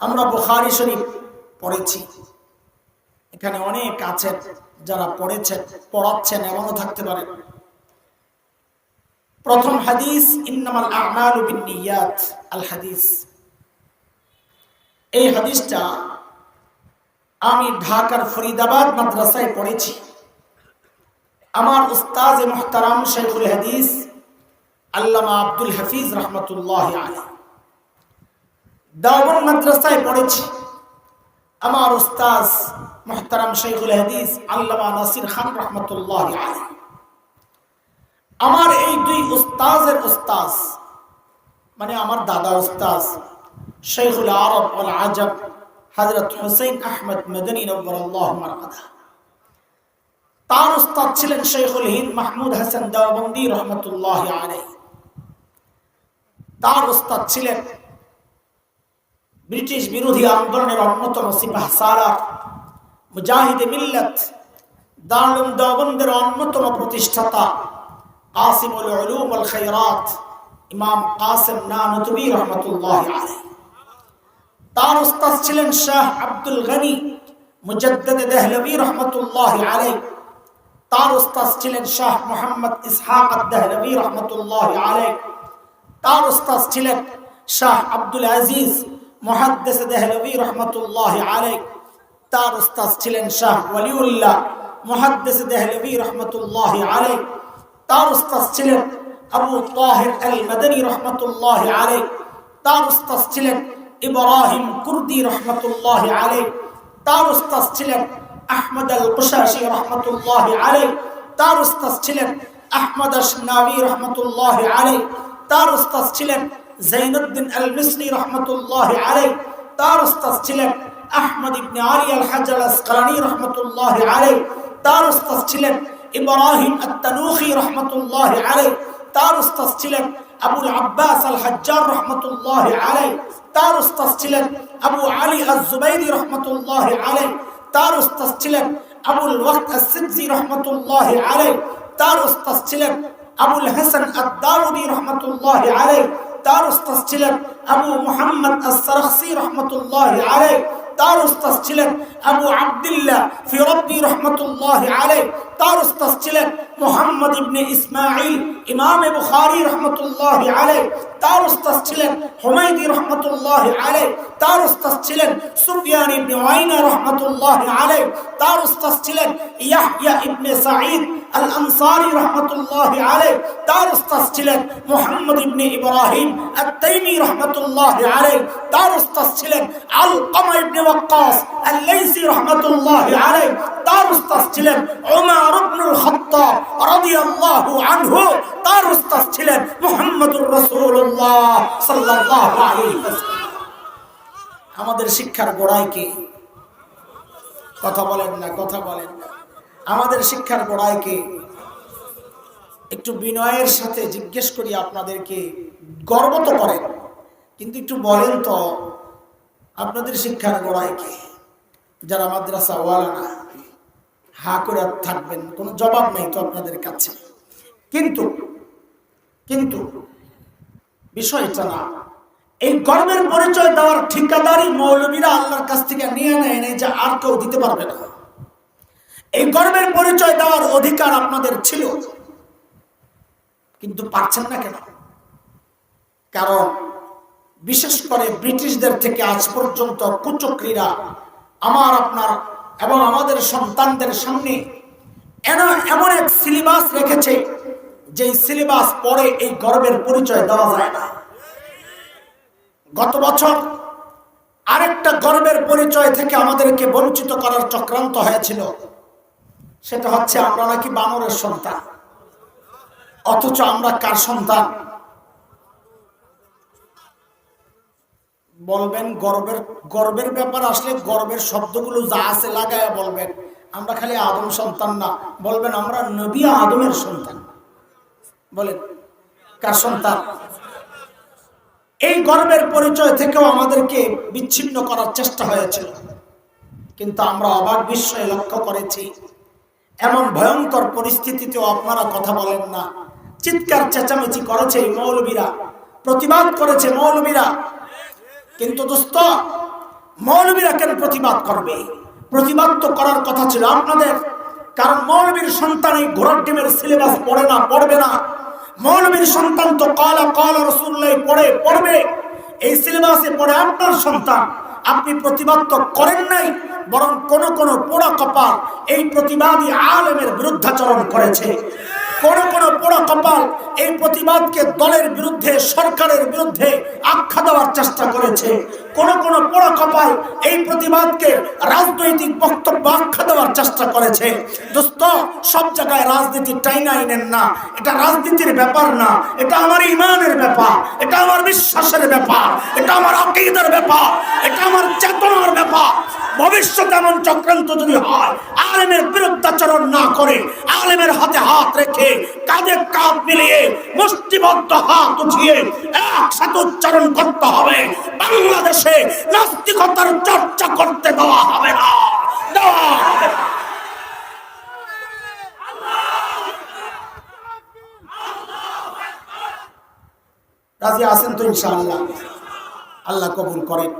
আমরা বুখারি শরীফ পড়েছি। এখানে অনেক আছেন যারা পড়েছেন, পড়াচ্ছেন, এমনও থাকতে পারে। প্রথম হাদিস, ইন্নামাল আমালু বিন্নিয়াত, আল হাদিস। এই হাদিসটা আমি ঢাকার ফরিদাবাদ মাদ্রাসায় পড়েছি। আমার উস্তাজ মোহতারাম শেখুল হাদিস, আল্লামা আব্দুল হাফিজ রহমতুল্লাহ আলী দাওবন মাদ্রাসায় পড়েছি। আমার উস্তাজ মোহতারাম শেখুল হাদিস, আল্লামা নাসির খান রহমতুল্লাহ আমার এই দুই উস্তাজের উস্তাজ মানে আমার দাদা উস্তাজ শেখুল আরব আল আজব হজরত হুসেন আহমদ মদনী মারকাদা তার উস্তাদ ছিলেন শেখুল হিন্দ মাহমুদ হাসান দেওবন্দি রহমতুল্লাহ আলাই তার উস্তাদ ছিলেন ব্রিটিশ বিরোধী আন্দোলনের অন্যতম সিপাহ সালার মুজাহিদে মিল্লত দারুল দেওবন্দের অন্যতম প্রতিষ্ঠাতা কাসিমুল উলুম আল খায়রাত ইমাম কাসিম নানুতুবি রহমতুল্লাহ আলাই তার উস্তাদ ছিলেন শাহ আব্দুল গনি মুজদ্দদ দেহলভি রহমতুল্লাহ আলাই তার উস্তাদ ছিলেন শাহ মোহাম্মদ ইসহাক দেহলভি রহমতুল্লাহ আলাই তার উস্তাদ ছিলেন শাহ আব্দুল আজিজ মুহাদ্দিস দেহলভি রহমতুল্লাহ আলাই তার উস্তাদ ছিলেন শাহ ওয়ালিউল্লাহ মুহাদ্দিস দেহলভি রহমতুল্লাহ আলাই তার উস্তাদ ছিলেন আবু তাহির আল মাদানী রহমতুল্লাহ আলাই তার উস্তাদ ছিলেন ইব্রাহিম কুর্দি রহমতুল্লাহ আলাই তার উস্তাদ ছিলেন আহমদ আল কুশাশি রহমতুল্লাহ আলাই তার উস্তাদ ছিলেন আহমদ আশনাবি রহমতুল্লাহ আলাই তার উস্তাদ ছিলেন জৈনুদ্দিন আল মিসরি রহমতুল্লাহ আলাই তার উস্তাদ ছিলেন আহমদ ইবনে আলী আল হাজ আল আসকালানি রহমতুল্লাহ আলাই তার উস্তাদ ছিলেন ইব্রাহিম আত-তানুখি রহমতুল্লাহ আলাই তার উস্তাদ ছিলেন আবুল আব্বাস আল হাজ্জার রহমতুল্লাহ আলাই তার উস্তাদ ছিলেন আবু আলী আজ-জুবাইরি রহমতুল্লাহ আলাই তার উস্তাদ ছিলেন আবুল ওয়াক্ত আস-সিবজি রহমতুল্লাহ আলাই তার উস্তাদ ছিলেন আবুল হাসান আদ-দাউদি রহমতুল্লাহ আলাই তার উস্তাদ ছিলেন আবু মুহাম্মদ আস-সারখসি রহমতুল্লাহ আলাই তার উস্তাদ ছিলেন আবু আব্দুল্লাহ ফিরব্বি রহমতুল্লাহ আলাই তার উস্তাদ ছিলেন মুহাম্মদ ইবনে ইসমাঈল, ইমাম বুখারী রহমতুল্লাহ আলাই তার উস্তাদ ছিলেন হুমায়দি রহমতুল্লাহ আলাই তার উস্তাদ ছিলেন সুফিয়ান ইবনে ওয়াইনা রহমতুল্লাহ আলাই তার উস্তাদ ছিলেন ইয়াহইয়া ইবনে সাঈদ আল আনসারী রহমতুল্লাহ আলাই তার উস্তাদ ছিলেন মুহাম্মদ ইবনে ইব্রাহিম আত-তাইমি রহমতুল্লাহ আলাই তার ছিলেন আলকামা ইবনে ওয়াক্কাস তার উস্তাদ ছিলেন উমর ইবনুল খাত্তাব রাদিয়াল্লাহু আনহু তার ছিলেন মুহাম্মদুর রাসূলুল্লাহ সাল্লাল্লাহু আমাদের শিক্ষার গোড়ায় কে? কথা বলেন না, কথা বলেন না। আমাদের শিক্ষার গোড়ায় একটু বিনয়ের সাথে জিজ্ঞেস করি আপনাদেরকে গর্ব তো করেন। কিন্তু একটু বলেন তো, আপনাদের শিক্ষার গোড়ায় কে? যারা মাদ্রাসা ওয়ালা না, হা করে থাকবেন, কোনো জবাব নেই তো আপনাদের কাছে। কিন্তু কিন্তু বিষয়টা না, এই গর্বের পরিচয় দেওয়ার ঠিকাদারি মৌলবীরা আল্লাহর কাছ থেকে নিয়ে, নেয় যে আর কেউ দিতে পারবে না। এই গর্বের পরিচয় দেওয়ার অধিকার আপনাদের ছিল। কিন্তু পাচ্ছেন না কেন? কারণ বিশেষ করে ব্রিটিশদের থেকে আজ পর্যন্ত কুচক্রীরা আমার, আপনার এবং আমাদের সন্তানদের সামনে এমন এক সিলেবাস রেখেছে যে সিলেবাস পরে এই গর্বের পরিচয় দেওয়া যায় না। গত বছর আরেকটা গর্বের পরিচয় থেকে আমাদেরকে বঞ্চিত করার চক্রান্ত হয়েছিল। সেটা হচ্ছে আমরা নাকি বানরের সন্তান। অথচ আমরা কার সন্তান? বলবেন গর্বের গর্বের ব্যাপার আসলে গর্বের শব্দগুলো যা আছে লাগায় বলবেন। আমরা খালি আদম সন্তান না, বলবেন আমরা নবী আদমের সন্তান। বলেন, কার সন্তান? এই গর্বের পরিচয় থেকেও আমাদেরকে বিচ্ছিন্ন করার চেষ্টা হয়েছিল। কিন্তু আমরা অবাক বিস্ময়ে লক্ষ্য করেছি এমন ভয়ঙ্কর পরিস্থিতিতেও আপনারা কথা বলেন না। চিৎকার চেঁচামেচি করেছে মৌলবীরা। প্রতিবাদ করেছে মৌলবীরা। কিন্তু দোস্ত, মৌলবীরা কেন প্রতিবাদ করবে? প্রতিবাদ তো করার কথা ছিল আপনাদের। কারণ মৌলবীর সন্তান এই ঘোড়ার ডিমের সিলেবাস পড়ে না, পড়বে না। মৌলবীর সন্তান তো কলা কলা রসুল্লাহ পড়ে, পড়বে। এই সিলেবাসে পড়ে আপনার সন্তান। আপনি প্রতিবাদ তো করেন নাই, বরং কোন কোন পোড়া কপাল এই প্রতিবাদী আলেমের বিরুদ্ধাচরণ করেছে। কোন কোন পোড়া কপাল এই প্রতিবাদকে দলের বিরুদ্ধে, সরকারের বিরুদ্ধে আখ্যা দেওয়ার চেষ্টা করেছে। কোন কোন পোড়া কপাল এই প্রতিবাদকে রাজনৈতিক বক্তব্য আখ্যা দেওয়ার চেষ্টা করেছে। দোস্ত, সব জায়গায় রাজনীতি টাইনা আইনেন না। এটা রাজনীতির ব্যাপার না। এটা আমার ইমানের ব্যাপার। এটা আমার বিশ্বাসের ব্যাপার। এটা আমার আকিদের ব্যাপার। এটা আমার চেতনার ব্যাপার। ভবিষ্যৎ এমন চক্রান্ত যদি হয়, আলেমের বিরুদ্ধাচরণ না করে, আলেমের হাতে হাত রেখে কাঁধে কাঁধ মিলিয়ে মুষ্টিবদ্ধ হাত উঠিয়ে একসাথে উচ্চারণ করতে হবে। বাংলাদেশে নাস্তিকতার চর্চা করতে দেওয়া হবে না। দেওয়া আছেন তো ইনশাআল্লাহ। আল্লাহ কবুল করেন।